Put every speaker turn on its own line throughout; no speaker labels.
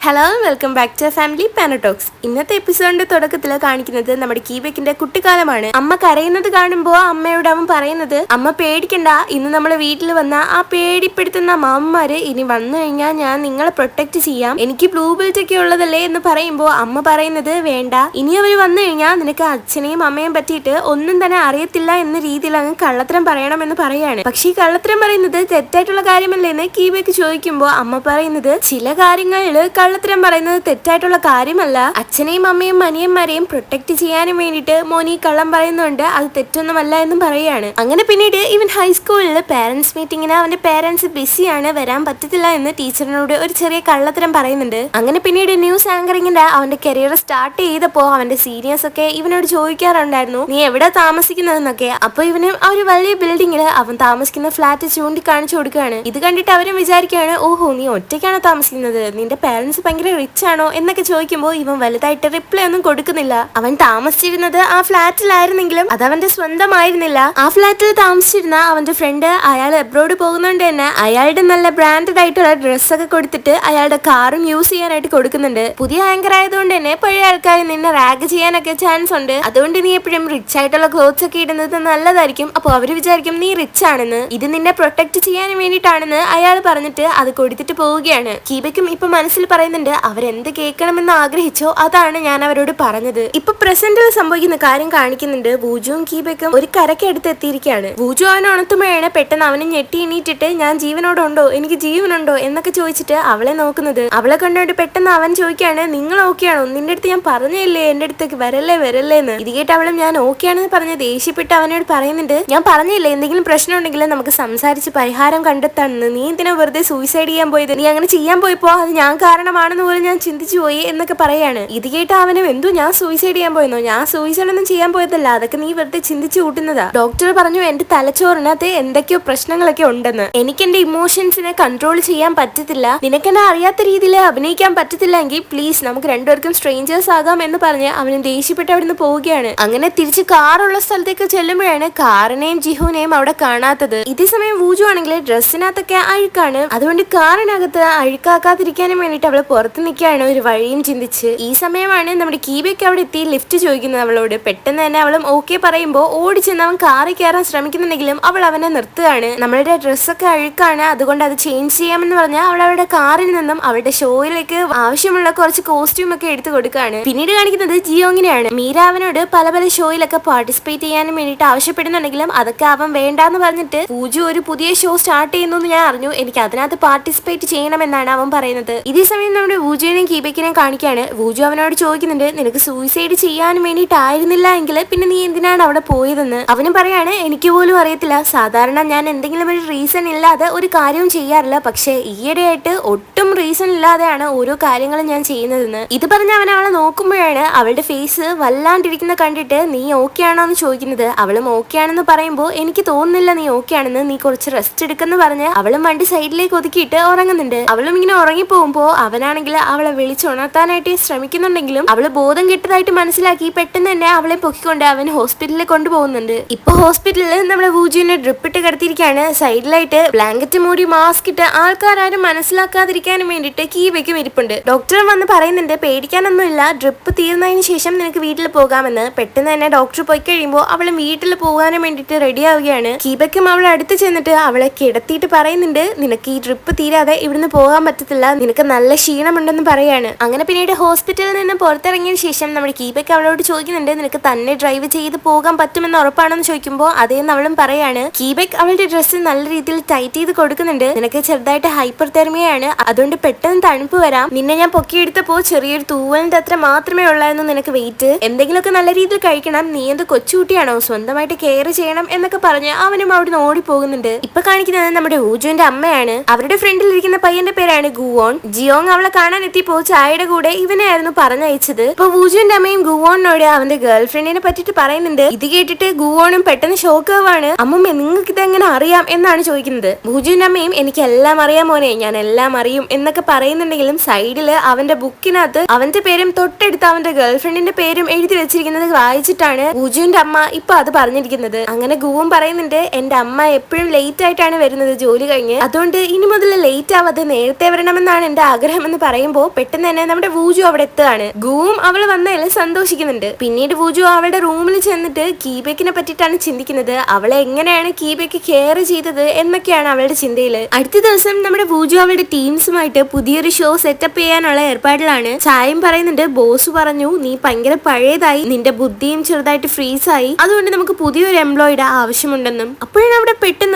Hello welcome back to family പാനറ്റോക്സ് ഇന്നത്തെ എപ്പിസോഡിന്റെ തുടക്കത്തിൽ കാണിക്കുന്നത് നമ്മുടെ കീബെക്കിന്റെ കുട്ടിക്കാലമാണ്. അമ്മ കരയുന്നത് കാണുമ്പോൾ അമ്മയോട് അവൻ പറയുന്നത് അമ്മ പേടിക്കണ്ട ഇന്ന് നമ്മളെ വീട്ടിൽ വന്ന ആ പേടിപ്പെടുത്തുന്ന മാമ്മമാര് ഇനി വന്നു കഴിഞ്ഞാൽ ഞാൻ നിങ്ങളെ പ്രൊട്ടക്ട് ചെയ്യാം. എനിക്ക് ബ്ലൂ ബെൽറ്റ് ഒക്കെ ഉള്ളതല്ലേ എന്ന് പറയുമ്പോൾ അമ്മ പറയുന്നത് വേണ്ട ഇനി അവർ വന്നു കഴിഞ്ഞാൽ നിനക്ക് അച്ഛനെയും അമ്മയും പറ്റിയിട്ട് ഒന്നും തന്നെ അറിയത്തില്ല എന്ന രീതിയിൽ അങ്ങ് കള്ളത്തരം പറയണമെന്ന് പറയാണ്. പക്ഷെ ഈ കള്ളത്തരം പറയുന്നത് തെറ്റായിട്ടുള്ള കാര്യമല്ലേ എന്ന് കീബെക്ക് ചോദിക്കുമ്പോൾ അമ്മ പറയുന്നത് ചില കാര്യങ്ങളിൽ കള്ളത്തരം പറയുന്നത് തെറ്റായിട്ടുള്ള കാര്യമല്ല. അച്ഛനെയും അമ്മയും മനിയന്മാരെയും പ്രൊട്ടക്ട് ചെയ്യാനും വേണ്ടിയിട്ട് മോനി കള്ളം പറയുന്നുണ്ട്. അത് തെറ്റൊന്നുമല്ല എന്നും പറയാണ് അങ്ങനെ പിന്നീട് ഇവൻ ഹൈസ്കൂളിൽ പാരന്റ്സ് മീറ്റിങ്ങിന് അവന്റെ പാരന്റ്സ് ബിസിയാണ് വരാൻ പറ്റത്തില്ല എന്ന് ടീച്ചറിനോട് ഒരു ചെറിയ കള്ളത്തരം പറയുന്നുണ്ട്. അങ്ങനെ പിന്നീട് ന്യൂസ് ആങ്കറിങ്ങിന്റെ അവന്റെ കരിയർ സ്റ്റാർട്ട് ചെയ്തപ്പോ അവന്റെ സീനിയേഴ്സ് ഒക്കെ ഇവനോട് ചോദിക്കാറുണ്ടായിരുന്നു നീ എവിടെ താമസിക്കുന്നതെന്നൊക്കെ? അപ്പൊ ഇവന് ആ ഒരു വലിയ ബിൽഡിങ്ങിൽ അവൻ താമസിക്കുന്ന ഫ്ലാറ്റ് ചൂണ്ടിക്കാണിച്ചു കൊടുക്കുകയാണ്. ഇത് കണ്ടിട്ട് അവരും വിചാരിക്കുകയാണ് ഓഹോ നീ ഒറ്റയ്ക്കാണ് താമസിക്കുന്നത്? നിന്റെ പാരന്റ്സ് ഭയങ്കര റിച്ച് ആണോ എന്നൊക്കെ ചോദിക്കുമ്പോൾ ഇവൻ വലുതായിട്ട് റിപ്ലൈ ഒന്നും കൊടുക്കുന്നില്ല. അവൻ താമസിച്ചിരുന്നത് ആ ഫ്ലാറ്റിലായിരുന്നെങ്കിലും അത് അവന്റെ സ്വന്തമായിരുന്നില്ല. ആ ഫ്ലാറ്റിൽ താമസിച്ചിരുന്ന അവന്റെ ഫ്രണ്ട് അയാൾ എബ്രോഡ് പോകുന്നോണ്ട് തന്നെ. അയാളുടെ നല്ല ബ്രാൻഡഡ് ആയിട്ടുള്ള ഡ്രസ്സൊക്കെ കൊടുത്തിട്ട് അയാളുടെ കാറും യൂസ് ചെയ്യാനായിട്ട് കൊടുക്കുന്നുണ്ട്. പുതിയ ആങ്കർ ആയതുകൊണ്ട് തന്നെ പഴയ ആൾക്കാർ നിന്നെ റാഗ് ചെയ്യാനൊക്കെ ചാൻസ് ഉണ്ട്. അതുകൊണ്ട് നീ എപ്പോഴും റിച്ച് ആയിട്ടുള്ള ക്ലോത്ത്സ് ഒക്കെ ഇടുന്നത് നല്ലതായിരിക്കും. അപ്പോൾ അവർ വിചാരിക്കും നീ റിച്ച് ആണെന്ന്. ഇത് നിന്നെ പ്രൊട്ടക്ട് ചെയ്യാൻ വേണ്ടിയിട്ടാണെന്ന് അയാൾ പറഞ്ഞിട്ട് അത് കൊടുത്തിട്ട് പോവുകയാണ്. കീബയ്ക്കും ഇപ്പൊ മനസ്സിൽ പറയുന്നുണ്ട് അവരെന്ത് കേൾക്കണമെന്ന് ആഗ്രഹിച്ചോ അതാണ് ഞാൻ അവരോട് പറഞ്ഞത്. ഇപ്പൊ പ്രസന്റിൽ സംഭവിക്കുന്ന കാര്യം കാണിക്കുന്നുണ്ട്. ബൂജുവും കീബക്കും ഒരു കരക്കടുത്ത് എത്തിയിരിക്കുകയാണ് ബൂജു അവനെ ഉണർത്തുമ്പോഴാണ് പെട്ടെന്ന് അവനെ ഞെട്ടി എണീറ്റിട്ട് ഞാൻ ജീവനോടുണ്ടോ? എനിക്ക് ജീവനുണ്ടോ? എന്നൊക്കെ ചോദിച്ചിട്ട് അവളെ നോക്കുന്നത്. അവളെ കണ്ടുകൊണ്ട് പെട്ടെന്ന് അവൻ ചോദിക്കുകയാണ് നിങ്ങൾ ഓക്കെയാണോ? നിന്റെ അടുത്ത് ഞാൻ പറഞ്ഞില്ലേ? എന്റെ അടുത്തേക്ക് വരല്ലേ വരല്ലേ? എന്ന്. ഇത് കേട്ട് അവളും ഞാൻ ഓക്കെയാണെന്ന് പറഞ്ഞ് ദേഷ്യപ്പെട്ട് അവനോട് പറയുന്നുണ്ട് ഞാൻ പറഞ്ഞില്ലേ? എന്തെങ്കിലും പ്രശ്നം ഉണ്ടെങ്കിൽ നമുക്ക് സംസാരിച്ച് പരിഹാരം കണ്ടെത്താണെന്ന് നീ എന്തിനാ വെറുതെ സൂയിസൈഡ് ചെയ്യാൻ പോയത്? നീ അങ്ങനെ ചെയ്യാൻ പോയപ്പോ അത് ഞാൻ കാരണമാണെന്ന് പോലും ഞാൻ ചിന്തിച്ചു പോയി എന്നൊക്കെ പറയാണ്. ഇത് കേട്ട് അവനും എന്തോ ഞാൻ സൂയിസൈഡ് ചെയ്യാൻ പോയെന്നോ? ഞാൻ സൂയിസൈഡ് ഒന്നും ചെയ്യാൻ പോയതല്ല. അതൊക്കെ നീ വെറുതെ ചിന്തിച്ചു കൂട്ടുന്നതാ. ഡോക്ടർ പറഞ്ഞു എന്റെ തലച്ചോറിനകത്ത് എന്തൊക്കെയോ പ്രശ്നങ്ങളൊക്കെ ഉണ്ടെന്ന്. എനിക്ക് എന്റെ ഇമോഷൻസിനെ കൺട്രോൾ ചെയ്യാൻ പറ്റത്തില്ല. നിനക്കെന്നെ അറിയാത്ത രീതിയിൽ അഭിനയിക്കാൻ പറ്റത്തില്ല എങ്കിൽ പ്ലീസ് നമുക്ക് രണ്ടുപേർക്കും സ്ട്രേഞ്ചേഴ്സ് ആകാം എന്ന് പറഞ്ഞ് അവന് ദേഷ്യപ്പെട്ട് അവിടുന്ന് പോവുകയാണ്. അങ്ങനെ തിരിച്ച് കാറുള്ള സ്ഥലത്തേക്ക് ചെല്ലുമ്പോഴാണ് കാറിനെയും ജിഹുവിനെയും അവിടെ കാണാത്തത്. ഇതേ സമയം വൂജു ആണെങ്കിൽ ഡ്രസ്സിനകത്തൊക്കെ അഴുക്കാണ്. അതുകൊണ്ട് കാറിനകത്ത് അഴുക്കാക്കാതിരിക്കാനും വേണ്ടിയിട്ട് അവൾ പുറത്ത് നിൽക്കുകയാണ് ഒരു വഴിയും ചിന്തിച്ച്. ഈ സമയമാണ് നമ്മുടെ കീബയ്ക്ക് അവിടെ എത്തി ലിഫ്റ്റ് ചോദിക്കുന്നത് അവളോട്. പെട്ടെന്ന് തന്നെ അവളും ഓക്കെ പറയുമ്പോൾ ഓടി ചെന്ന് അവൻ കാറിൽ കയറാൻ ശ്രമിക്കുന്നുണ്ടെങ്കിലും അവൾ അവനെ നിർത്തുകയാണ്. നമ്മളുടെ ഡ്രസ്സൊക്കെ അഴുക്കാണ് അതുകൊണ്ട് അത് ചേഞ്ച് ചെയ്യാമെന്ന് പറഞ്ഞാൽ അവൾ അവളുടെ കാറിൽ നിന്നും അവളുടെ ഷോയിലേക്ക് ആവശ്യമുള്ള കുറച്ച് കോസ്റ്റ്യൂം ഒക്കെ എടുത്തു കൊടുക്കുകയാണ്. പിന്നീട് കാണിക്കുന്നത് ജിയോങ്ങിനെയാണ്. മീര അവനോട് പല പല ഷോയിലൊക്കെ പാർട്ടിസിപ്പേറ്റ് ചെയ്യാനും വേണ്ടിയിട്ട് ആവശ്യപ്പെടുന്നുണ്ടെങ്കിലും അതൊക്കെ അവൻ വേണ്ടാന്ന് പറഞ്ഞിട്ട് പൂജു ഒരു പുതിയ ഷോ സ്റ്റാർട്ട് ചെയ്യുന്നു എന്ന് ഞാൻ അറിഞ്ഞു. എനിക്ക് അതിനകത്ത് പാർട്ടിസിപ്പേറ്റ് ചെയ്യണമെന്നാണ് അവൻ പറയുന്നത്. ഇതേ സമയം നമ്മുടെ വൂജുവിനെയും കീബയ്ക്കിനെയും കാണിക്കുകയാണ് വൂജു അവനോട് ചോദിക്കുന്നുണ്ട് നിനക്ക് സൂയിസൈഡ് ചെയ്യാൻ വേണ്ടിയിട്ടായിരുന്നില്ല എങ്കിൽ പിന്നെ നീ എന്തിനാണ് അവിടെ പോയതെന്ന്? അവനും പറയാണ് എനിക്ക് പോലും അറിയത്തില്ല. സാധാരണ ഞാൻ എന്തെങ്കിലും ഒരു റീസൺ ഇല്ലാതെ ഒരു കാര്യവും ചെയ്യാറില്ല. പക്ഷേ ഈയിടെയായിട്ട് ഒട്ടും റീസൺ ഇല്ലാതെയാണ് ഓരോ കാര്യങ്ങളും ഞാൻ ചെയ്യുന്നതെന്ന്. ഇത് പറഞ്ഞ അവൻ അവളെ നോക്കുമ്പോഴാണ് അവളുടെ ഫേസ് വല്ലാണ്ടിരിക്കുന്ന കണ്ടിട്ട് നീ ഓക്കെ ആണോ എന്ന് ചോദിക്കുന്നത്? അവളും ഓക്കെ ആണെന്ന് പറയുമ്പോൾ എനിക്ക് തോന്നുന്നില്ല നീ ഓക്കെ ആണെന്ന്. നീ കുറച്ച് റെസ്റ്റ് എടുക്കെന്ന് പറഞ്ഞ് അവളും വണ്ടി സൈഡിലേക്ക് ഒതുക്കിയിട്ട് ഉറങ്ങുന്നുണ്ട്. അവളും ഇങ്ങനെ ഉറങ്ങി പോകുമ്പോ അവനാണെങ്കിൽ അവളെ വിളിച്ചുണർത്താനായിട്ട് ശ്രമിക്കുന്നുണ്ടെങ്കിലും അവൾ ബോധം കെട്ടതായിട്ട് മനസ്സിലാക്കി പെട്ടെന്ന് തന്നെ അവളെ പൊക്കിക്കൊണ്ട് അവൻ ഹോസ്പിറ്റലിൽ കൊണ്ടുപോകുന്നുണ്ട്. ഇപ്പൊ ഹോസ്പിറ്റലിൽ നമ്മളെ വൂജുവിനെ ഡ്രിപ്പ് ഇട്ട് കിടത്തിയിരിക്കാണ് സൈഡിലായിട്ട് ബ്ലാങ്കറ്റ് മൂടി മാസ്ക് ഇട്ട് ആൾക്കാരും മനസ്സിലാക്കാതിരിക്കാനും വേണ്ടിട്ട് കീ വെക്കും ഇരിപ്പുണ്ട്. ഡോക്ടർ വന്ന് പറയുന്നുണ്ട് പേടിക്കാനൊന്നുമില്ല ഡ്രിപ്പ് തീർന്നതിന് ശേഷം നിനക്ക് വീട്ടിൽ പോകാമെന്ന്. പെട്ടെന്ന് തന്നെ ഡോക്ടർ പോയി കഴിയുമ്പോൾ അവളും വീട്ടിൽ പോകാനും വേണ്ടിട്ട് റെഡി ആവുകയാണ്. കീബയ്ക്കും അവളെ അടുത്ത് ചെന്നിട്ട് അവളെ കിടത്തിയിട്ട് പറയുന്നുണ്ട് നിനക്ക് ഈ ഡ്രിപ്പ് തീരാതെ ഇവിടുന്ന് പോകാൻ പറ്റത്തില്ല. നിനക്ക് നല്ല ക്ഷീണമുണ്ടെന്ന് പറയാണ്. അങ്ങനെ പിന്നീട് ഹോസ്പിറ്റലിൽ നിന്ന് പുറത്തിറങ്ങിയ ശേഷം നമ്മുടെ കീബയ്ക്ക് അവളോട് ചോദിക്കുന്നുണ്ട് നിനക്ക് തന്നെ ഡ്രൈവ് ചെയ്ത് പോകാൻ പറ്റുമെന്ന് ഉറപ്പാണെന്ന് ചോദിക്കുമ്പോൾ അതേന്ന് അവളും പറയാണ് കീബയ്ക്ക് അവളുടെ ഡ്രസ്സ് നല്ല രീതിയിൽ ടൈറ്റ് ചെയ്ത് കൊടുക്കുന്നുണ്ട്. നിനക്ക് ചെറുതായിട്ട് ഹൈപ്പർ തെർമിയാണ് അതുകൊണ്ട് പെട്ടെന്ന് തണുപ്പ് വരാം. നിന്നെ ഞാൻ പൊക്കിയെടുത്തപ്പോ ചെറിയൊരു തൂവലിന്റെ അത്ര മാത്രമേ ഉള്ളായിരുന്നു നിനക്ക് വെയിറ്റ് എന്തെങ്കിലുമൊക്കെ നല്ല രീതിയിൽ കഴിക്കണം. നീ എന്ത് കൊച്ചുകുട്ടിയാണോ? സ്വന്തമായിട്ട് കെയർ ചെയ്യണം എന്നൊക്കെ പറഞ്ഞ് അവനും അവിടുന്ന് ഓടി പോകുന്നുണ്ട് ഇപ്പൊ കാണിക്കുന്നത് നമ്മുടെ ഊജുവിന്റെ അമ്മയാണ്. അവരുടെ ഫ്രണ്ടിൽ ഇരിക്കുന്ന പയ്യന്റെ പേരാണ് ഗുവോൺ. ജിയോങ് അവളെ കാണാൻ എത്തിയപ്പോ ചായയുടെ കൂടെ ഇവനെയായിരുന്നു പറഞ്ഞയച്ചത്. ഇപ്പൊ വൂജുവിന്റെ അമ്മയും ഗുവോണിനോട് അവന്റെ ഗേൾ ഫ്രണ്ടിനെ പറ്റിട്ട് പറയുന്നുണ്ട്. ഇത് കേട്ടിട്ട് ഗുവോണും പെട്ടെന്ന് ഷോക്ക് ആവാണ് അമ്മമ്മ നിങ്ങൾക്ക് ഇത് എങ്ങനെ അറിയാം എന്നാണ് ചോദിക്കുന്നത്. ഭൂജുവിന്റെ അമ്മയും എനിക്ക് എല്ലാം അറിയാം മോനെ ഞാൻ എല്ലാം അറിയും എന്നൊക്കെ പറയുന്നുണ്ടെങ്കിലും സൈഡിൽ അവന്റെ ബുക്കിനകത്ത് അവന്റെ പേരും തൊട്ടടുത്ത് അവന്റെ ഗേൾ ഫ്രണ്ടിന്റെ പേരും എഴുതി വെച്ചിരിക്കുന്നത് വായിച്ചിട്ടാണ് ഭൂജുവിന്റെ അമ്മ ഇപ്പൊ അത് പറഞ്ഞിരിക്കുന്നത്. അങ്ങനെ ഗുവും പറയുന്നുണ്ട് എന്റെ അമ്മ എപ്പോഴും ലേറ്റ് ആയിട്ടാണ് വരുന്നത് ജോലി കഴിഞ്ഞ്. അതുകൊണ്ട് ഇനി മുതൽ ലേറ്റ് ആവാതെ നേരത്തെ വരണമെന്നാണ് എന്റെ ആഗ്രഹം എന്ന് പറയുമ്പോൾ പെട്ടെന്ന് തന്നെ നമ്മുടെ വൂജു അവിടെ എത്തുകയാണ്. ഗുവും അവൾ വന്നതിൽ സന്തോഷിക്കുന്നുണ്ട്. പിന്നീട് വൂജു അവളുടെ റൂമിൽ ചെന്നിട്ട് കീബേക്കിനെ പറ്റിയിട്ടാണ് ചിന്തിക്കുന്നത്. അവളെ എങ്ങനെയാണ് കീബേക്ക് കെയർ ചെയ്തത് എന്നൊക്കെയാണ് അവളുടെ ചിന്തയിൽ അടുത്ത ദിവസം നമ്മുടെ വൂജു അവളുടെ ടീംസുമായിട്ട് പുതിയൊരു ഷോ സെറ്റപ്പ് ചെയ്യാനുള്ള ഏർപ്പാടിലാണ്. ചായം പറയുന്നുണ്ട് ബോസ് പറഞ്ഞു നീ ഭയങ്കര പഴയതായി. നിന്റെ ബുദ്ധിയും ചെറുതായിട്ട് ഫ്രീസായി അതുകൊണ്ട് നമുക്ക് പുതിയൊരു എംപ്ലോയിയുടെ ആവശ്യമുണ്ടെന്നും. അപ്പോഴാണ് അവിടെ പെട്ടെന്ന്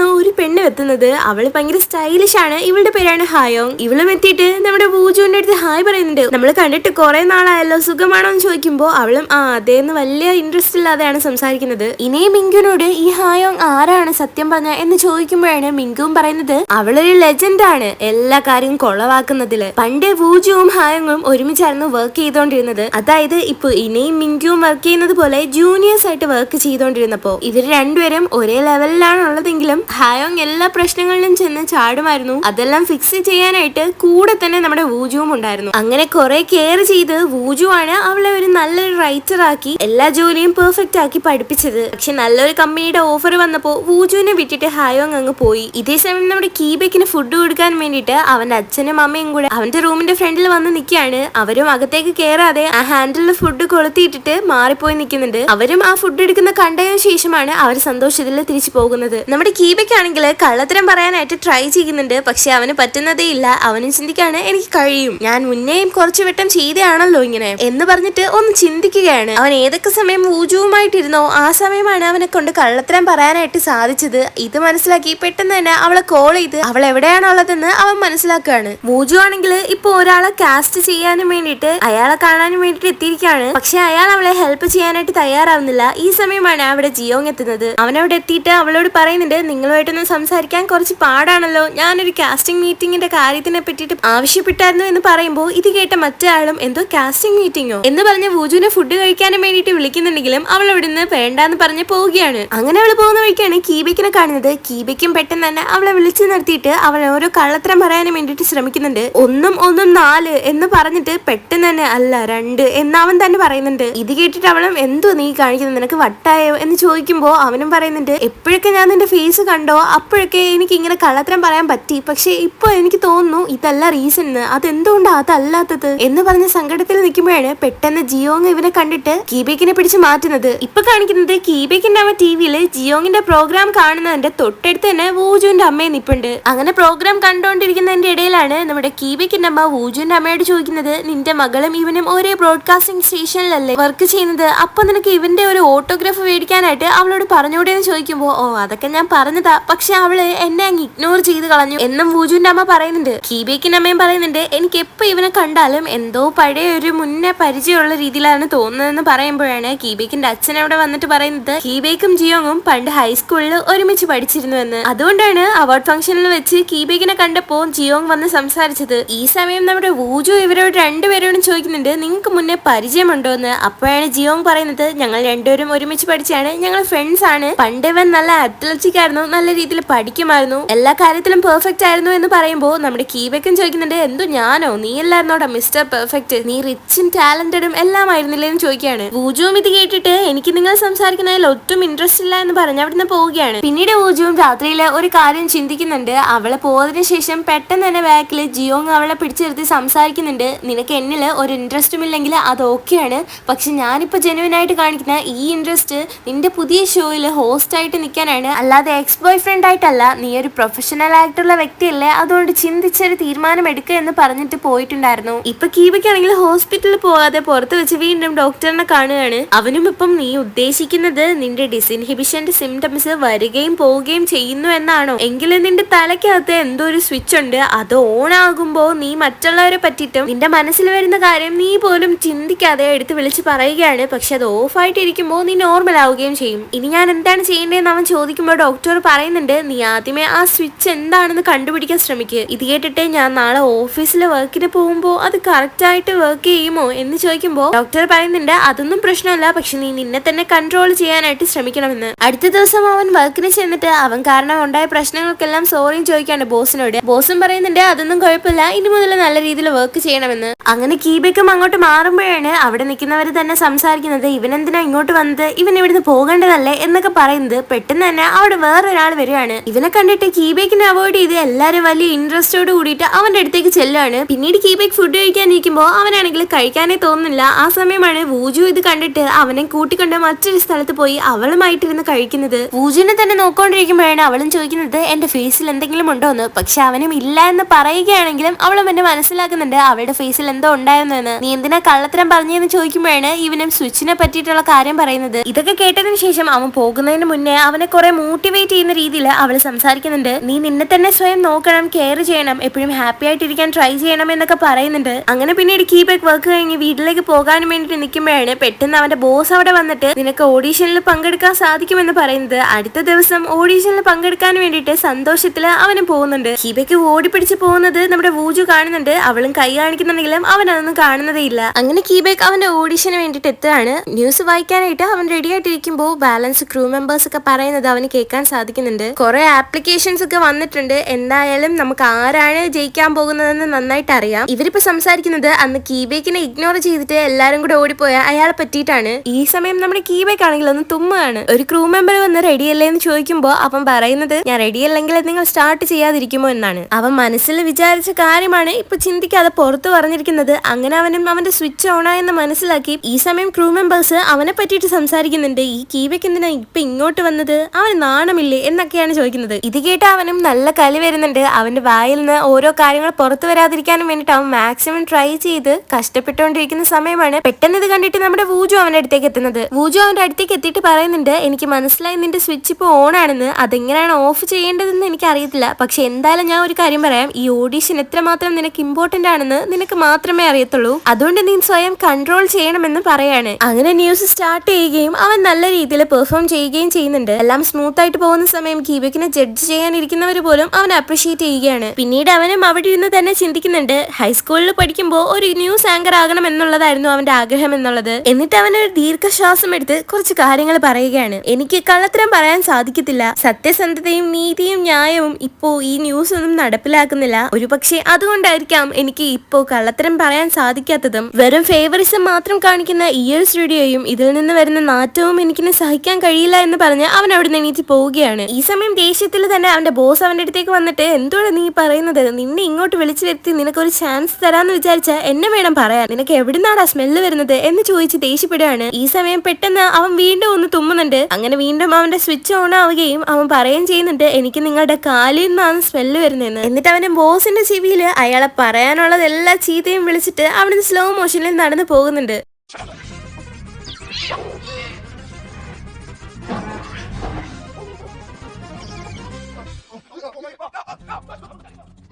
പെണ്ണ് എത്തുന്നത് അവൾ ഭയങ്കര സ്റ്റൈലിഷ് ആണ്. ഇവളുടെ പേരാണ് ഹായോങ്. ഇവളും എത്തിയിട്ട് നമ്മുടെ വൂജുവിന്റെ അടുത്ത് ഹായ് പറയുന്നുണ്ട്. നമ്മൾ കണ്ടിട്ട് കുറെ നാളായല്ലോ സുഖമാണോ എന്ന് ചോദിക്കുമ്പോൾ അവളും ആ അതേന്ന് വലിയ ഇൻട്രസ്റ്റ് ഇല്ലാതെയാണ് സംസാരിക്കുന്നത്. ഇനിയും മിങ്കുവിനോട് ഈ ഹായോങ് ആരാണ് സത്യം പറഞ്ഞ എന്ന് ചോദിക്കുമ്പോഴാണ് മിങ്കുവും പറയുന്നത് അവളൊരു ലെജൻഡ് ആണ്. എല്ലാ കാര്യവും കൊളവാക്കുന്നതിൽ. പണ്ട് വൂജുവും ഹായോങ്ങും ഒരുമിച്ചായിരുന്നു വർക്ക് ചെയ്തോണ്ടിരുന്നത്. അതായത് ഇപ്പൊ ഇനിയും മിങ്കുവും വർക്ക് ചെയ്യുന്നത് പോലെ ജൂനിയേഴ്സ് ആയിട്ട് വർക്ക് ചെയ്തോണ്ടിരുന്നപ്പോ ഇവർ രണ്ടുപേരും ഒരേ ലെവലിലാണ് ഉള്ളതെങ്കിലും ഹായോങ് എല്ലാ പ്രശ്നങ്ങളിലും ചെന്ന് ചാടുമായിരുന്നു. അതെല്ലാം ഫിക്സ് ചെയ്യാനായിട്ട് കൂടെ തന്നെ നമ്മുടെ വൂജുവും ഉണ്ടായിരുന്നു. അങ്ങനെ കുറെ കെയർ ചെയ്ത് വൂജു ആണ് അവളെ ഒരു നല്ലൊരു റൈറ്റർ ആക്കി എല്ലാ ജോലിയും പെർഫെക്റ്റ് ആക്കി പഠിപ്പിച്ചത്. പക്ഷെ നല്ലൊരു കമ്പനിയുടെ ഓഫർ വന്നപ്പോ വൂജുവിനെ വിട്ടിട്ട് ഹായോങ് അങ്ങ് പോയി. ഇതേ സമയം നമ്മുടെ കീബേക്കിന് ഫുഡ് കൊടുക്കാൻ വേണ്ടിയിട്ട് അവന്റെ അച്ഛനും അമ്മയും കൂടെ അവന്റെ റൂമിന്റെ ഫ്രണ്ടിൽ വന്ന് നിൽക്കുകയാണ് അവരും അകത്തേക്ക് കയറാതെ ആ ഹാൻഡിലിൽ ഫുഡ് കൊളുത്തിയിട്ടിട്ട് മാറിപ്പോയി നിൽക്കുന്നുണ്ട് അവരും ആ ഫുഡ് എടുക്കുന്ന കണ്ടതിനു ശേഷമാണ് അവർ സന്തോഷത്തിൽ തിരിച്ചു പോകുന്നത്. നമ്മുടെ കീബയ്ക്കാണെങ്കിൽ കള്ളത്തരം പറയാനായിട്ട് ട്രൈ ചെയ്യുന്നുണ്ട്. പക്ഷെ അവന് പറ്റുന്നതേ ഇല്ല. അവനും ചിന്തിക്കാണ് എനിക്ക് കഴിയും. ഞാൻ മുന്നേയും കുറച്ചു വട്ടം ചെയ്തയാണല്ലോ ഇങ്ങനെ. എന്ന് പറഞ്ഞിട്ട് ഒന്ന് ചിന്തിക്കുകയാണ്. അവൻ ഏതൊക്കെ സമയം ഊജുവുമായിട്ടിരുന്നോ ആ സമയമാണ് അവനെ കൊണ്ട് കള്ളത്തരം പറയാനായിട്ട് സാധിച്ചത്. ഇത് മനസ്സിലാക്കി പെട്ടെന്ന് തന്നെ അവളെ കോൾ ചെയ്ത് അവൾ എവിടെയാണുള്ളതെന്ന് അവൻ മനസ്സിലാക്കുകയാണ്. മൂജു ആണെങ്കിൽ ഇപ്പൊ ഒരാളെ കാസ്റ്റ് ചെയ്യാനും വേണ്ടിയിട്ട് അയാളെ കാണാനും വേണ്ടിയിട്ട് എത്തിയിരിക്കുകയാണ്. പക്ഷെ അയാൾ അവളെ ഹെൽപ്പ് ചെയ്യാനായിട്ട് തയ്യാറാവുന്നില്ല. ഈ സമയമാണ് അവിടെ ജിയോങ് എത്തുന്നത്. അവൻ അവിടെ എത്തിയിട്ട് അവളോട് പറയുന്നുണ്ട് നിങ്ങളുമായിട്ടൊന്ന് സംസാരിക്കാൻ കുറച്ച് പാടാണല്ലോ. ഞാനൊരു കാസ്റ്റിംഗ് മീറ്റിംഗിന്റെ കാര്യത്തിനെ പറ്റിയിട്ട് ആവശ്യപ്പെട്ടായിരുന്നു എന്ന് പറയുമ്പോൾ ഇത് കേട്ട മറ്റേ എന്തോ കാസ്റ്റിംഗ് മീറ്റിംഗോ എന്ന് പറഞ്ഞ വൂജുവിനെ ഫുഡ് കഴിക്കാനും വേണ്ടിയിട്ട് വിളിക്കുന്നുണ്ടെങ്കിലും അവൾ അവിടുന്ന് വേണ്ടാന്ന് പറഞ്ഞ് പോവുകയാണ്. അങ്ങനെ അവൾ പോകുന്ന വഴിക്കാണ് കീബയ്ക്കിനെ കാണുന്നത്. കീബയ്ക്കും പെട്ടെന്ന് തന്നെ അവളെ വിളിച്ചു നിർത്തിയിട്ട് അവൾ ഓരോ കള്ളത്തരം പറയാനും വേണ്ടിയിട്ട് ശ്രമിക്കുന്നുണ്ട്. ഒന്നും ഒന്നും നാല് എന്ന് പറഞ്ഞിട്ട് പെട്ടെന്ന് തന്നെ അല്ല രണ്ട് എന്നവൻ തന്നെ പറയുന്നുണ്ട്. ഇത് കേട്ടിട്ട് അവളും എന്തോ നീ കാണിക്കുന്നത്? നിനക്ക് വട്ടായോ? എന്ന് ചോദിക്കുമ്പോൾ അവനും പറയുന്നുണ്ട് എപ്പോഴൊക്കെ ഞാൻ നിന്റെ ഫേസ് കണ്ടോ അപ്പോഴൊക്കെ എനിക്ക് ഇങ്ങനെ കള്ളത്തരം പറയാൻ പറ്റി. പക്ഷേ ഇപ്പൊ എനിക്ക് തോന്നുന്നു ഇതല്ല റീസൺ അതെന്തുകൊണ്ടാ അതല്ലാത്തത്? എന്ന് പറഞ്ഞ സങ്കടത്തിൽ നിൽക്കുമ്പോഴാണ് പെട്ടെന്ന് ജിയോങ് ഇവനെ കണ്ടിട്ട് കീബേക്കിനെ പിടിച്ച് മാറ്റുന്നത്. ഇപ്പൊ കാണിക്കുന്നത് കീബേക്കിന്റെ അമ്മ ടി വിയിൽ ജിയോങ്ങിന്റെ പ്രോഗ്രാം കാണുന്നതിന്റെ തൊട്ടടുത്ത് തന്നെ വൂജുവിന്റെ അമ്മയെ നിപ്പുണ്ട്. അങ്ങനെ പ്രോഗ്രാം കണ്ടുകൊണ്ടിരിക്കുന്നതിന്റെ ഇടയിലാണ് നമ്മുടെ കീബേക്കിന്റെ അമ്മ വൂജുവിന്റെ അമ്മയോട് ചോദിക്കുന്നത് നിന്റെ മകളും ഇവനും ഒരേ ബ്രോഡ്കാസ്റ്റിംഗ് സ്റ്റേഷനിലല്ലേ വർക്ക് ചെയ്യുന്നത്? അപ്പൊ നിനക്ക് ഇവന്റെ ഒരു ഓട്ടോഗ്രാഫ് മേടിക്കാനായിട്ട് അവളോട് പറഞ്ഞൂടെ എന്ന് ചോദിക്കുമ്പോ ഓ അതൊക്കെ ഞാൻ പറഞ്ഞതാ. പക്ഷെ അവൾ എന്നെ അങ്ങ് ഇഗ്നോർ ചെയ്ത് കളഞ്ഞു. എന്നും വൂജുവിന്റെ അമ്മ പറയുന്നുണ്ട്. കീബേക്കിന്റെ അമ്മയും പറയുന്നുണ്ട് എനിക്ക് എപ്പോ ഇവനെ കണ്ടാലും എന്തോ പഴയ ഒരു മുന്നേ പരിചയമുള്ള രീതിയിലാണ് തോന്നുന്നതെന്ന് പറയുമ്പോഴാണ് കീബേക്കിന്റെ അച്ഛൻ അവിടെ വന്നിട്ട് പറയുന്നത്. കീബേക്കും ജിയോങ്ങും പണ്ട് ഹൈസ്കൂളിൽ ഒരുമിച്ച് പഠിച്ചിരുന്നു എന്ന് അതുകൊണ്ടാണ് അവാർഡ് ഫംഗ്ഷനിൽ വെച്ച് കീബേക്കിനെ കണ്ടപ്പോ ജിയോങ് വന്ന് സംസാരിച്ചത്. ഈ സമയം നമ്മുടെ വൂജു ഇവരോട് രണ്ടുപേരോടും ചോദിക്കുന്നുണ്ട് നിങ്ങൾക്ക് മുന്നേ പരിചയമുണ്ടോ എന്ന് അപ്പോഴാണ് ജിയോങ് പറയുന്നത് ഞങ്ങൾ രണ്ടുപേരും ഒരുമിച്ച് പഠിച്ചാണ് ഞങ്ങൾ ഫ്രണ്ട്സ് ആണ്. പണ്ട് ഇവൻ നല്ല അത്ലറ്റിക് ആയിരുന്നു നല്ല രീതിയിൽ പഠിക്കുമായിരുന്നു. എല്ലാ കാര്യത്തിലും പെർഫെക്റ്റ് ആയിരുന്നു എന്ന് പറയുമ്പോൾ നമ്മുടെ കീബക്കും ചോദിക്കുന്നുണ്ട് എന്തോ ഞാനോ? നീ അല്ലായിരുന്നോടാ മിസ്റ്റർ പെർഫെക്റ്റ് നീ റിച്ചും ടാലന്റഡും എല്ലാം ആയിരുന്നില്ലേ? എന്ന് ചോദിക്കുകയാണ്. ഊജുവും ഇത് കേട്ടിട്ട് എനിക്ക് നിങ്ങൾ സംസാരിക്കുന്നതിൽ ഒട്ടും ഇൻട്രസ്റ്റ് ഇല്ല എന്ന് പറഞ്ഞ് അവിടുന്ന് പോവുകയാണ്. പിന്നീട് ഊജുവും രാത്രിയിൽ ഒരു കാര്യം ചിന്തിക്കുന്നുണ്ട്. അവളെ പോയതിനു ശേഷം പെട്ടെന്ന് തന്നെ ബാക്കിൽ ജിയോങ് അവളെ പിടിച്ചെടുത്ത് സംസാരിക്കുന്നുണ്ട്. നിനക്ക് എന്നിൽ ഒരു ഇൻട്രസ്റ്റും ഇല്ലെങ്കിൽ അത് ഓക്കെയാണ് പക്ഷെ ഞാനിപ്പോൾ ജെനുവിൻ ആയിട്ട് കാണിക്കുന്ന ഈ ഇൻട്രസ്റ്റ് നിന്റെ പുതിയ ഷോയിൽ ഹോസ്റ്റ് ആയിട്ട് നിൽക്കാനാണ്. അല്ലാതെ എക്സ് ബോയ് ഫ്രണ്ട് ആയിട്ടല്ല. നീ ഒരു പ്രൊഫഷണൽ ആയിട്ടുള്ള വ്യക്തിയല്ലേ. അതുകൊണ്ട് ചിന്തിച്ചൊരു തീരുമാനം എടുക്കുക എന്ന് പറഞ്ഞിട്ട് പോയിട്ടുണ്ടായിരുന്നു. ഇപ്പൊ കീബയ്ക്കാണെങ്കിൽ ഹോസ്പിറ്റലിൽ പോവാതെ പുറത്ത് വെച്ച് വീണ്ടും ഡോക്ടറിനെ കാണുകയാണ്. അവനും ഇപ്പം നീ ഉദ്ദേശിക്കുന്നത് നിന്റെ ഡിസിൻഹിബിഷന്റെ സിംറ്റംസ് വരികയും പോവുകയും ചെയ്യുന്നു എന്നാണോ? എങ്കിലും നിന്റെ തലയ്ക്കകത്ത് എന്തോ ഒരു സ്വിച്ച് ഉണ്ട്. അത് ഓൺ ആകുമ്പോ നീ മറ്റുള്ളവരെ പറ്റിയിട്ടും നിന്റെ മനസ്സിൽ വരുന്ന കാര്യം നീ പോലും ചിന്തിക്കാതെ എടുത്ത് വിളിച്ച് പറയുകയാണ്. പക്ഷെ അത് ഓഫ് ആയിട്ടിരിക്കുമ്പോൾ നീ നോർമൽ ആവുകയും ചെയ്യും. ഇനി ഞാൻ എന്താണ് ചെയ്യേണ്ടതെന്ന് അവൻ ചോദിക്കുമ്പോൾ ഡോക്ടർ പറയുന്നുണ്ട്. നീ ആദ്യമേ ആ സ്വിച്ച് എന്താണെന്ന് കണ്ടുപിടിക്കാൻ ശ്രമിക്കുക ഇത് കേട്ടിട്ട് ഞാൻ നാളെ ഓഫീസിലെ വർക്കിന് പോകുമ്പോൾ അത് കറക്റ്റ് ആയിട്ട് വർക്ക് ചെയ്യുമോ എന്ന് ചോദിക്കുമ്പോൾ ഡോക്ടർ പറയുന്നുണ്ട് അതൊന്നും പ്രശ്നമല്ല പക്ഷെ നീ നിന്നെ തന്നെ കൺട്രോൾ ചെയ്യാനായിട്ട് ശ്രമിക്കണമെന്ന്. അടുത്ത ദിവസം അവൻ വർക്കിന് ചെന്നിട്ട് അവൻ കാരണം ഉണ്ടായ പ്രശ്നങ്ങൾക്കെല്ലാം സോറിയും ചോദിക്കാണ് ബോസിനോട്. ബോസും പറയുന്നുണ്ട് അതൊന്നും കുഴപ്പമില്ല ഇനി മുതൽ നല്ല രീതിയിൽ വർക്ക് ചെയ്യണമെന്ന്. അങ്ങനെ കീബേക്കും അങ്ങോട്ട് മാറുമ്പോഴാണ് അവിടെ നിൽക്കുന്നവർ തന്നെ സംസാരിക്കുന്നത് ഇവനെന്തിനാ ഇങ്ങോട്ട് വന്നത്? ഇവൻ ഇവിടുന്ന് പോകേണ്ടതല്ലേ? എന്നൊക്കെ പറയുന്നത്. പെട്ടെന്ന് തന്നെ അവിടെ വേറൊരാൾ വരികയാണ്. ഇവനെ കണ്ടിട്ട് കീബേക്കിനെ അവോയ്ഡ് ചെയ്ത് എല്ലാരും വലിയ ഇൻട്രസ്റ്റോട് കൂടിയിട്ട് അവന്റെ അടുത്തേക്ക് ചെല്ലാണ്. പിന്നീട് കീബേക്ക് ഫുഡ് കഴിക്കാനിരിക്കുമ്പോൾ അവനാണെങ്കിൽ കഴിക്കാനേ തോന്നുന്നില്ല. ആ സമയമാണ് വൂജു ഇത് കണ്ടിട്ട് അവനെ കൂട്ടിക്കൊണ്ട് മറ്റൊരു സ്ഥലത്ത് പോയി അവളുമായിട്ടിരുന്ന് കഴിക്കുന്നത്. വൂജുവിനെ തന്നെ നോക്കൊണ്ടിരിക്കുമ്പോഴാണ് അവളും ചോദിക്കുന്നത് എന്റെ ഫേസിൽ എന്തെങ്കിലും ഉണ്ടോ എന്ന്? പക്ഷെ അവനും ഇല്ല എന്ന് പറയുകയാണെങ്കിലും അവളും എന്നെ മനസ്സിലാക്കുന്നുണ്ട് അവളുടെ ഫേസിൽ എന്തോ ഉണ്ടായിരുന്നു എന്ന്. നീ എന്തിനാ കള്ളത്തരം പറഞ്ഞെന്ന് ചോദിക്കുമ്പോഴാണ് ഇവനും സ്വിച്ചിനെ പറ്റിയിട്ടുള്ള കാര്യം പറയുന്നത്. ഇതൊക്കെ കേട്ടതിന് ശേഷം അവൻ പോകുന്നതിന് മുന്നേ അവനെ കുറെ മോട്ടിവേറ്റ് ചെയ്യുന്ന രീതിയിൽ അവൾ സംസാരിക്കുന്നുണ്ട്. നീ നിന്നെ തന്നെ സ്വയം നോക്കണം കെയർ ചെയ്യണം എപ്പോഴും ഹാപ്പി ആയിട്ടിരിക്കാൻ ട്രൈ ചെയ്യണം എന്നൊക്കെ പറയുന്നുണ്ട്. അങ്ങനെ പിന്നീട് കീ ബാക്ക് വർക്ക് കഴിഞ്ഞ് വീട്ടിലേക്ക് പോകാൻ വേണ്ടിട്ട് നിൽക്കുമ്പോഴാണ് പെട്ടെന്ന് അവന്റെ ബോസ് അവിടെ വന്നിട്ട് നിനക്ക് ഓഡീഷനിൽ പങ്കെടുക്കാൻ സാധിക്കുമെന്ന് പറയുന്നത്. അടുത്ത ദിവസം ഓഡീഷനിൽ പങ്കെടുക്കാൻ വേണ്ടിയിട്ട് സന്തോഷത്തിൽ അവനും പോകുന്നുണ്ട്. ഹീബയ്ക്ക് ഓടിപ്പിടിച്ച് പോകുന്നത് നമ്മുടെ വൂജു കാണുന്നുണ്ട്. അവളും കൈ കാണിക്കുന്നുണ്ടെങ്കിലും അവൻ അതൊന്നും കാണുന്നതേ ഇല്ല. അങ്ങനെ കീബേക്ക് അവന്റെ ഓഡീഷന് വേണ്ടിയിട്ട് എത്തുകയാണ്. ന്യൂസ് വായിക്കാനായിട്ട് അവൻ റെഡി ആയിട്ടിരിക്കുമ്പോൾ ബാലൻസ് ക്രൂ മെമ്പേഴ്സ് ഒക്കെ പറയുന്നത് അവന് കേൾക്കാൻ സാധിക്കുന്നുണ്ട്. കുറെ ആപ്ലിക്കേഷൻസ് ഒക്കെ വന്നിട്ടുണ്ട്. എന്തായാലും നമുക്ക് ആരാണ് ജയിക്കാൻ പോകുന്നതെന്ന് നന്നായിട്ട് അറിയാം. ഇവരിപ്പോ സംസാരിക്കുന്നത് അന്ന് കീബേക്കിനെ ഇഗ്നോർ ചെയ്തിട്ട് എല്ലാരും കൂടെ ഓടിപ്പോയ അയാളെ പറ്റിയിട്ടാണ്. ഈ സമയം നമ്മുടെ കീബേക്ക് ആണെങ്കിൽ ഒന്ന് തുമ്മുകയാണ് ഒരു ക്രൂ മെമ്പർ വന്ന് റെഡിയല്ലേ എന്ന് ചോദിക്കുമ്പോൾ അവൻ പറയുന്നത് ഞാൻ റെഡിയല്ലെങ്കിൽ നിങ്ങൾ സ്റ്റാർട്ട് ചെയ്യാതിരിക്കുമോ എന്നാണ്. അവൻ മനസ്സിൽ വിചാരിച്ച കാര്യമാണ് ഇപ്പൊ ചിന്തിക്കാതെ പുറത്തു പറഞ്ഞിരിക്കുന്നത്. അങ്ങനെ അവനും അവന്റെ സ്വിച്ച് ഓൺ ആയെന്ന് മനസ്സിലാക്കി ഈ സമയം ക്രൂ മെമ്പേഴ്സ് അവനെ പറ്റിയിട്ട് സംസാരിക്കുന്നുണ്ട്. ഈ കീബയ്ക്ക് എന്തിനാ ഇപ്പൊ ഇങ്ങോട്ട് വന്നത്? അവന് നാണമില്ലേ? എന്നൊക്കെയാണ് ചോദിക്കുന്നത്. ഇത് കേട്ട് അവനും നല്ല കലി വരുന്നുണ്ട്. അവന്റെ വായിൽ നിന്ന് ഓരോ കാര്യങ്ങൾ പുറത്തു വരാതിരിക്കാനും വേണ്ടിയിട്ട് അവൻ മാക്സിമം ട്രൈ ചെയ്ത് കഷ്ടപ്പെട്ടുകൊണ്ടിരിക്കുന്ന സമയമാണ് പെട്ടെന്ന് ഇത് കണ്ടിട്ട് നമ്മുടെ വൂജു അവന്റെ അടുത്തേക്ക് എത്തുന്നത്. വൂജു അവന്റെ അടുത്തേക്ക് എത്തിയിട്ട് പറയുന്നുണ്ട് എനിക്ക് മനസ്സിലായി നിന്റെ സ്വിച്ച് ഇപ്പോൾ ഓൺ ആണെന്ന്. അതെങ്ങനെയാണ് ഓഫ് ചെയ്യേണ്ടതെന്ന് എനിക്ക് അറിയത്തില്ല പക്ഷെ എന്തായാലും ഞാൻ ഒരു കാര്യം പറയാം. ഈ ഓഡീഷൻ എത്രമാത്രം നിനക്ക് ഇമ്പോർട്ടന്റ് ആണെന്ന് നിനക്ക് മാത്രമേ അറിയത്തുള്ളൂ. അതുകൊണ്ട് നീ സ്വയം കൺട്രോൾ ചെയ്യണമെന്ന് പറയാണ്. അങ്ങനെ ന്യൂസ് സ്റ്റാർട്ട് ചെയ്യുകയും അവൻ നല്ല രീതിയിൽ പെർഫോം ചെയ്യുകയും ചെയ്യുന്നുണ്ട്. എല്ലാം സ്മൂത്ത് ആയിട്ട് പോകുന്ന സമയം കീബക്കിനെ ജഡ്ജ് ചെയ്യാനിരിക്കുന്നവർ പോലും അവൻ അപ്രീഷിയേറ്റ് ചെയ്യുകയാണ്. പിന്നീട് അവനും അവിടെ ഇരുന്ന് തന്നെ ചിന്തിക്കുന്നുണ്ട് ഹൈസ്കൂളിൽ പഠിക്കുമ്പോൾ ഒരു ന്യൂസ് ആങ്കർ ആകണം എന്നുള്ളതായിരുന്നു അവന്റെ ആഗ്രഹം എന്നുള്ളത്. എന്നിട്ട് അവൻ ഒരു ദീർഘശ്വാസം എടുത്ത് കുറച്ച് കാര്യങ്ങൾ പറയുകയാണ്. എനിക്ക് കള്ളത്തരം പറയാൻ സാധിക്കത്തില്ല. സത്യസന്ധതയും നീതിയും ന്യായവും ഇപ്പോ ഈ ന്യൂസ് ഒന്നും നടപ്പിലാക്കുന്നില്ല. ഒരു പക്ഷേ അതുകൊണ്ടായിരിക്കാം എനിക്ക് ഇപ്പോ കള്ളത്തരം പറയാൻ സാധിക്കാത്തതും. വെറും ഫേവറിസം മാത്രം കാണിക്കുന്ന ഇയർ സ്റ്റുഡിയോയും ഇതിൽ നിന്ന് വരുന്ന നാറ്റവും എനിക്കിന് സഹിക്കാൻ കഴിയില്ല എന്ന് പറഞ്ഞ് അവൻ അവിടെ നിന്ന് എണീറ്റ് പോവുകയാണ്. ഈ സമയം ദേഷ്യത്തിൽ തന്നെ അവന്റെ ബോസ് അവന്റെ അടുത്തേക്ക് വന്നിട്ട് എന്തുവാണ് നീ പറയുന്നത്? നിന്നെ ഇങ്ങോട്ട് വിളിച്ചു വരുത്തി നിനക്കൊരു ചാൻസ് തരാന്ന് വിചാരിച്ചാൽ എന്നെ വേണം പറയാൻ. നിനക്ക് എവിടുന്നാടാ സ്മെല്ല് വരുന്നത്? എന്ന് ചോദിച്ച് ദേഷ്യപ്പെടുകയാണ്. ഈ സമയം പെട്ടെന്ന് അവൻ വീണ്ടും ഒന്ന് തുമ്മുന്നുണ്ട്. അങ്ങനെ വീണ്ടും അവന്റെ സ്വിച്ച് ഓൺ ആവുകയും അവൻ പറയുകയും ചെയ്യുന്നുണ്ട് എനിക്ക് നിങ്ങളുടെ കാലിൽ നിന്നാണ് സ്മെല്ല് വരുന്നതെന്ന്. എന്നിട്ട് അവന്റെ ബോസിന്റെ ചെവിയിൽ അയാളെ പറയാനുള്ളത് എല്ലാ ചീത്തയും വിളിച്ചിട്ട് അവിടുന്ന് സ്ലോ മോഷനിൽ നടന്നു പോകുന്നുണ്ട്.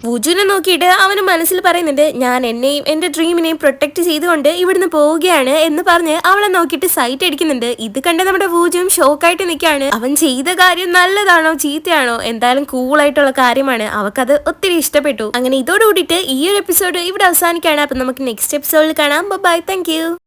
വുജുവിനെ നോക്കിയിട്ട് അവന് മനസ്സിൽ പറയുന്നുണ്ട് ഞാൻ എന്നെയും എന്റെ ഡ്രീമിനെയും പ്രൊട്ടക്റ്റ് ചെയ്തുകൊണ്ട് ഇവിടുന്ന് പോവുകയാണ് എന്ന് പറഞ്ഞ് അവളെ നോക്കിയിട്ട് സൈറ്റ് അടിക്കുന്നുണ്ട്. ഇത് കണ്ട് നമ്മുടെ വൂജുവും ഷോക്കായിട്ട് നിൽക്കുകയാണ്. അവൻ ചെയ്ത കാര്യം നല്ലതാണോ ചീത്തയാണോ? എന്തായാലും കൂളായിട്ടുള്ള കാര്യമാണ്. അവക്കത് ഒത്തിരി ഇഷ്ടപ്പെട്ടു. അങ്ങനെ ഇതോടുകൂടിയിട്ട് ഈ ഒരു എപ്പിസോഡ് ഇവിടെ അവസാനിക്കുകയാണ്. അപ്പം നമുക്ക് നെക്സ്റ്റ് എപ്പിസോഡിൽ കാണാം. Bye thank